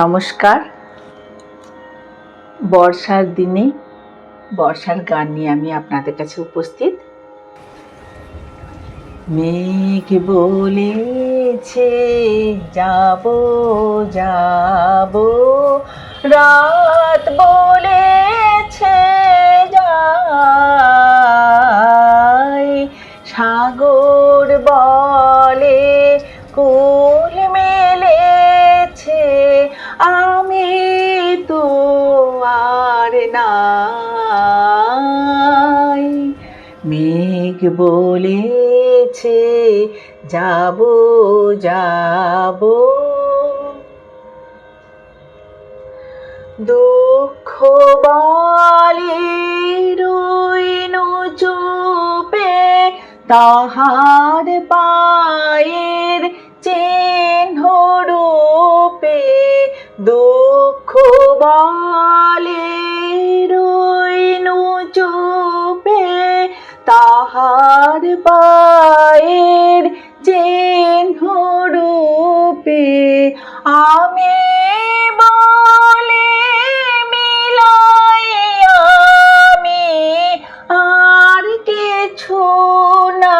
নমস্কার। বর্ষার দিনে বর্ষার গান নিয়ে আমি আপনাদের কাছে উপস্থিত। মেঘ বলেছে, যাব যাব। রাত বলেছে, যাই। সাগর বলে মেঘ বলেছে যাব যাব। দুঃখ বলে রইন চুপে তাহার পায়ের তাহার পায়ের চিহ্ন আমি বলে না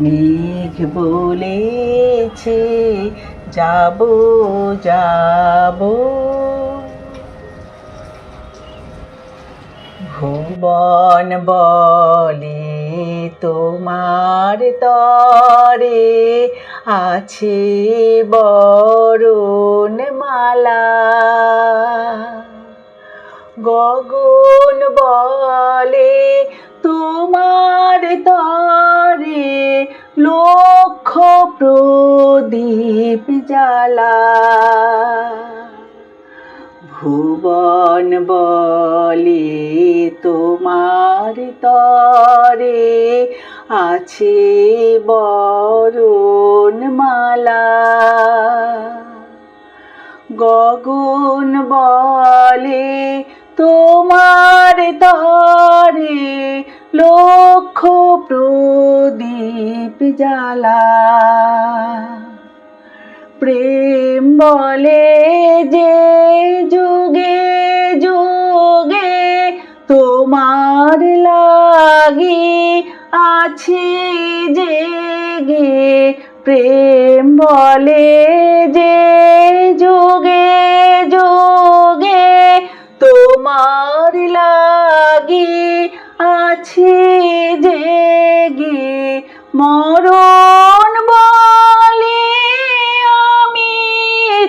মেঘ বলেছে যাব যাব। ভুবন বলে তোমার তরে আছে বরণ মালা। গগন বলে তোমার তরে লক্ষ প্রদীপ জ্বালা। ভুবন বলে তোমার তরে আছে বরণ মালা। গগন বলে তোমার তরে লক্ষ প্রদীপ জ্বালা। প্রেম বলে যে তোমার লাগি আছি জেগে। প্রেম বলে যে যোগে যোগে তোমার লাগি আছি জেগে। মরণ বলে আমি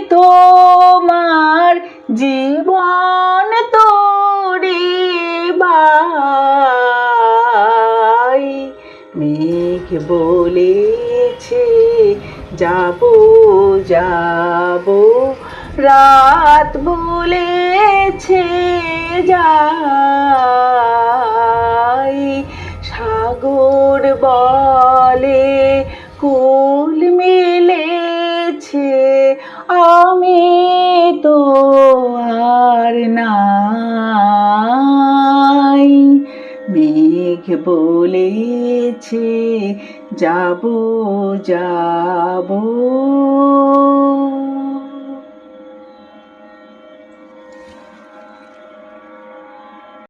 তোমার জীবন মেঘ বলেছে, যাব যাব। রাত বলেছে, যাই। সাগর বলে, কুল মিলেছে, আমি তো আর নাই। মেঘ বলেছে যাব যাব।